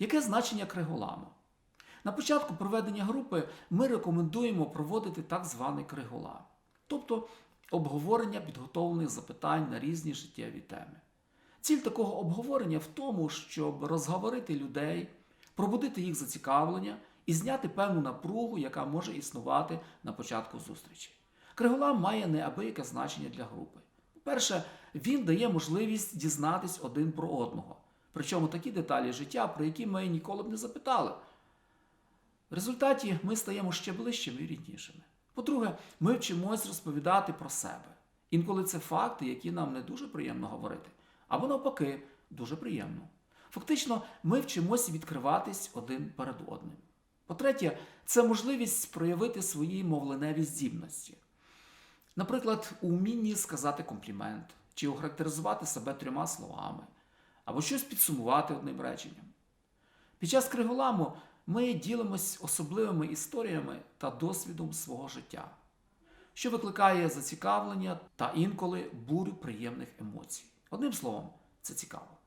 Яке значення криголаму? На початку проведення групи ми рекомендуємо проводити так званий криголам, тобто обговорення підготовлених запитань на різні життєві теми. Ціль такого обговорення в тому, щоб розговорити людей, пробудити їх зацікавлення і зняти певну напругу, яка може існувати на початку зустрічі. Криголам має неабияке значення для групи. По-перше, він дає можливість дізнатись один про одного, причому такі деталі життя, про які ми ніколи б не запитали. В результаті ми стаємо ще ближчими і ріднішими. По-друге, ми вчимось розповідати про себе. Інколи це факти, які нам не дуже приємно говорити, або навпаки, дуже приємно. Фактично, ми вчимось відкриватись один перед одним. По-третє, це можливість проявити свої мовленеві здібності. Наприклад, у вмінні сказати комплімент, чи охарактеризувати себе трьома словами, або щось підсумувати одним реченням. Під час криголаму ми ділимось особливими історіями та досвідом свого життя, що викликає зацікавлення та інколи бурю приємних емоцій. Одним словом, це цікаво.